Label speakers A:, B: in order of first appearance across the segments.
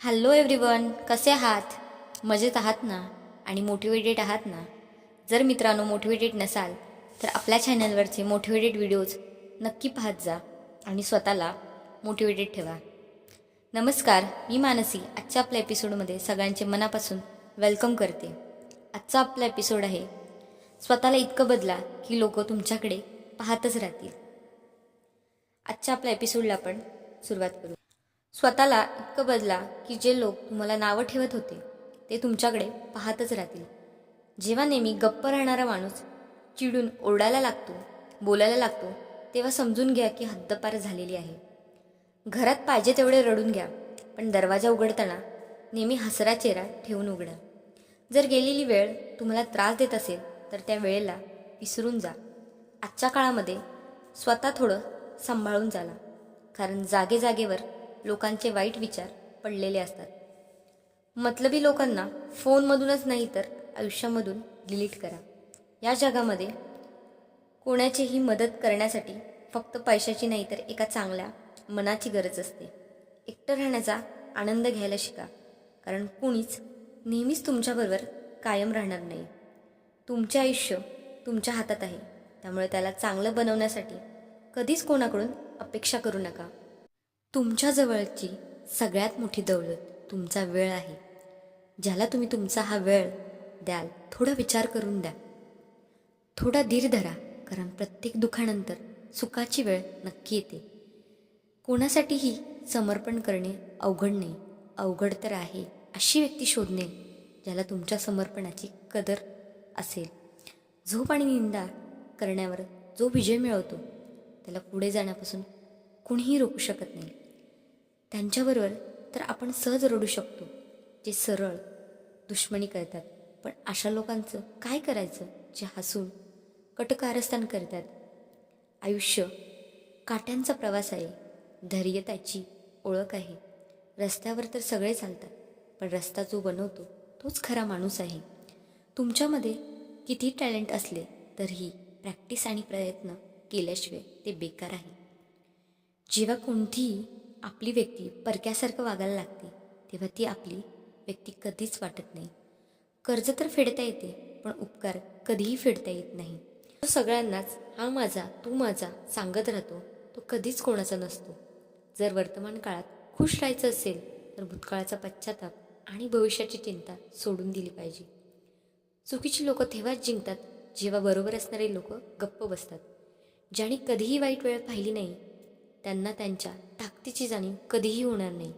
A: Hello everyone कसे आहात? मजेत आहात ना? आणि मोटिवेटेड आहात ना? जर मित्रांनो मोटिवेटेड नसाल तर आपल्या चॅनलवरचे मोटिवेटेड व्हिडिओज नक्की पाहत जा आणि स्वतःला मोटिवेटेड ठेवा. नमस्कार मी मानसी. आजच्या आपल्या एपिसोडमध्ये सगळ्यांचे मनापासून वेलकम करते. आजचा आपला एपिसोड आहे स्वतःला इतकं बदला की लोक तुमच्याकडे पाहतच राहतील. आजच्या आपल्या एपिसोडला आपण सुरुवात करू. स्वतःला इतकं बदला की जे लोक तुम्हाला नावं ठेवत होते ते तुमच्याकडे पाहतच राहतील. जेव्हा नेहमी गप्प राहणारा माणूस चिडून ओरडायला लागतो बोलायला लागतो तेव्हा समजून घ्या की हद्दपार झालेली आहे. घरात पाहिजे तेवढे रडून घ्या पण दरवाजा उघडताना नेहमी हसरा चेहरा ठेवून उघडा. जर गेलेली वेळ तुम्हाला त्रास देत असेल तर त्या वेळेला विसरून जा. आजच्या काळामध्ये स्वतः थोडं सांभाळून चाला कारण जागे जागेवर लोकांचे वाईट विचार पडलेले असतात. मतलबी लोकांना फोनमधूनच नाही तर आयुष्यामधून डिलीट करा. या जगामध्ये कोणाचीही मदत करण्यासाठी फक्त पैशाची नाही तर एका चांगल्या मनाची गरज असते. एकटं राहण्याचा आनंद घ्यायला शिका. कारण कुणीच नेहमीच तुमच्याबरोबर कायम राहणार नाही. तुमचे आयुष्य तुमच्या हातात आहे. त्यामुळे त्याला चांगलं बनवण्यासाठी कधीच कोणाकडून अपेक्षा करू नका. तुमच्या जवळची सगळ्यात मोठी दौलत तुमचा वेळ आहे. ज्याला तुम्ही तुमचा हा वेळ द्याल थोडा विचार करून द्या. थोडा धीर धरा कारण प्रत्येक दुखानंतर सुखाची वेळ नक्की येते. कोणासाठीही समर्पण करणे अवघड नाही. अवघड तर आहे अशी व्यक्ती शोधणे ज्याला तुमच्या समर्पणाची कदर असेल. झोप आणि निंदा करण्यावर जो विजय मिळवतो त्याला पुढे जाण्यापासून कुणीही रोखू शकत नाही. त्यांच्याबरोबर तर आपण सहज रडू शकतो. जे सरळ दुश्मनी करतात. पण अशा लोकांचं काय करायचं? जे हसून कटकारस्थान करतात. आयुष्य काट्यांचा प्रवास आहे. धैर्य त्याची ओळख आहे. रस्त्यावर तर सगळे चालतात. पण रस्ता जो बनवतो तोच खरा माणूस आहे. तुमच्यामध्ये किती टॅलेंट असले तरीही प्रॅक्टिस आणि प्रयत्न केल्याशिवाय ते बेकार आहे. जेव्हा कोणतीही आपली व्यक्ती परक्यासारखं वागायला लागते तेव्हा ती आपली व्यक्ती कधीच वाटत नाही. कर्ज तर फेडता येते पण उपकार कधीही फेडता येत नाही. तो सगळ्यांनाच हा माझा तू माझा सांगत राहतो तो कधीच कोणाचा नसतो. जर वर्तमान काळात खुश राहायचं असेल तर भूतकाळाचा पश्चाताप आणि भविष्याची चिंता सोडून दिली पाहिजे. चुकीची लोक तेव्हाच जिंकतात जेव्हा बरोबर असणारे लोक गप्प बसतात. ज्याने कधीही वाईट वेळ पाहिली नाही त्यांना त्यांच्या ताकदीची जाणीव कधीही होणार नाही.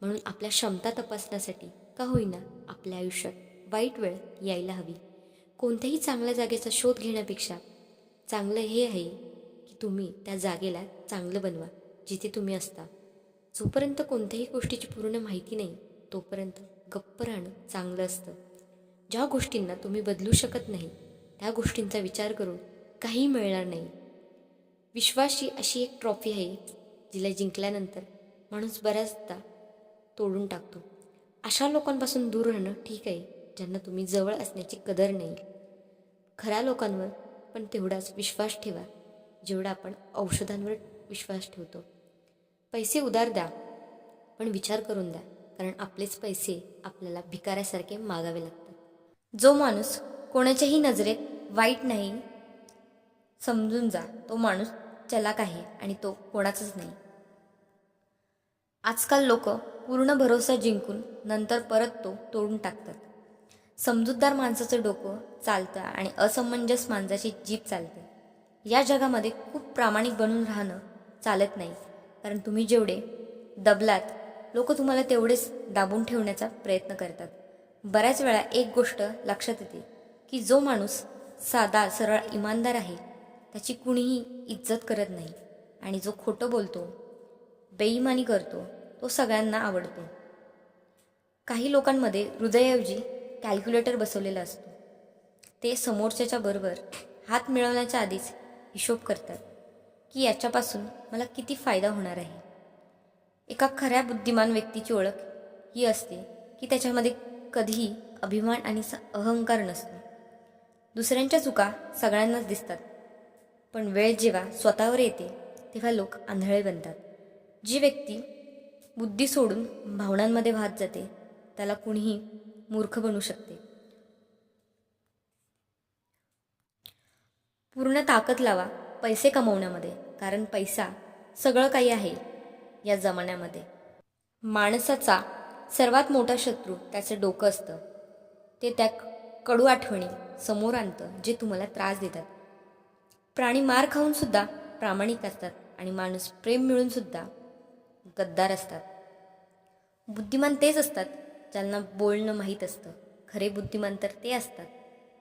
A: म्हणून आपल्या क्षमता तपासण्यासाठी का होईना आपल्या आयुष्यात वाईट वेळ यायला हवी. कोणत्याही चांगल्या जागेचा शोध घेण्यापेक्षा चांगलं हे आहे की तुम्ही त्या जागेला चांगलं बनवा जिथे तुम्ही असता. जोपर्यंत कोणत्याही गोष्टीची पूर्ण माहिती नाही तोपर्यंत गप्प राहणं चांगलं असतं. ज्या गोष्टींना तुम्ही बदलू शकत नाही त्या गोष्टींचा विचार करून काही मिळणार नाही. विश्वास ही अशी एक ट्रॉफी आहे जिला जिंकल्यानंतर माणूस बऱ्याचदा तोडून टाकतो. अशा लोकांपासून दूर राहणं ठीक आहे ज्यांना तुम्ही जवळ असण्याची कदर नाही. खऱ्या लोकांवर पण तेवढाच विश्वास ठेवा जेवढा आपण औषधांवर विश्वास ठेवतो. पैसे उधार द्या पण विचार करून द्या कारण आपलेच पैसे आपल्याला भिकाऱ्यासारखे मागावे लागतात. जो माणूस कोणाच्याही नजरेत वाईट नाही समजून जा तो माणूस चलाक आहे आणि तो कोणाचाच नाही. आजकाल लोक पूर्ण भरोसा जिंकून नंतर परत तो तोडून टाकतात. समजूतदार माणसाचं डोकं चालतं आणि असमंजस माणसाची जीभ चालते. या जगामध्ये खूप प्रामाणिक बनून राहणं चालत नाही. कारण तुम्ही जेवढे दबलात लोक तुम्हाला तेवढेच दाबून ठेवण्याचा प्रयत्न करतात. बऱ्याच वेळा एक गोष्ट लक्षात येते की जो माणूस साधा सरळ इमानदार आहे त्याची कुणीही इज्जत करत नाही. आणि जो खोटं बोलतो बेईमानी करतो तो सगळ्यांना आवडतो. काही लोकांमध्ये हृदयाऐवजी कॅल्क्युलेटर बसवलेला असतो. ते समोरच्याच्या बरोबर हात मिळवण्याच्या आधीच हिशोब करतात की याच्यापासून मला किती फायदा होणार आहे. एका खऱ्या बुद्धिमान व्यक्तीची ओळख ही असते की त्याच्यामध्ये कधीही अभिमान आणि स अहंकार नसतो. दुसऱ्यांच्या चुका सगळ्यांनाच दिसतात. पण वेळ जेव्हा स्वतःवर येते तेव्हा लोक आंधळे बनतात. जी व्यक्ती बुद्धी सोडून भावनांमध्ये वाहत जाते त्याला कुणीही मूर्ख बनू शकते. पूर्ण ताकद लावा पैसे कमवण्यामध्ये कारण पैसा सगळं काही आहे या जमान्यामध्ये. माणसाचा सर्वात मोठा शत्रू त्याचं डोकं असतं. ते त्या कडू आठवणी समोर आणतं जे तुम्हाला त्रास देतात. प्राणी मार खाऊन सुद्धा प्रामाणिक असतात आणि माणूस प्रेम मिळून सुद्धा गद्दार असतात. बुद्धिमान तेच असतात ज्यांना बोलणं माहीत असतं. खरे बुद्धिमान तर ते असतात.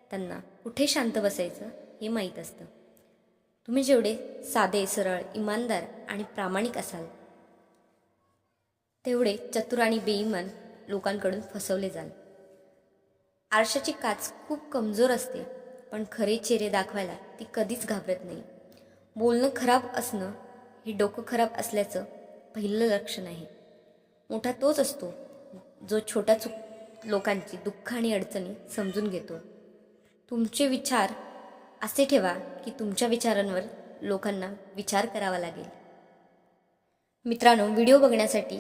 A: त्यांना कुठे शांत बसायचं हे माहीत असतं. तुम्ही जेवढे साधे सरळ इमानदार आणि प्रामाणिक असाल तेवढे चतुर आणि बेईमान लोकांकडून फसवले जाल. आरशाची काच खूप कमजोर असते. पण खरे चेहरे दाखवायला ती कधीच घाबरत नाही. बोलणं खराब असणं हे डोकं खराब असल्याचं पहिलं लक्षण आहे. मोठा तोच असतो जो छोट्या चुक लोकांची दुःख आणि अडचणी समजून घेतो. तुमचे विचार असे ठेवा की तुमच्या विचारांवर लोकांना विचार करावा लागेल. मित्रांनो व्हिडिओ बघण्यासाठी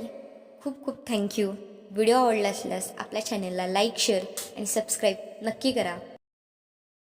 A: खूप खूप थँक्यू. व्हिडिओ आवडला असल्यास आपल्या चॅनलला लाईक शेअर आणि सबस्क्राईब नक्की करा.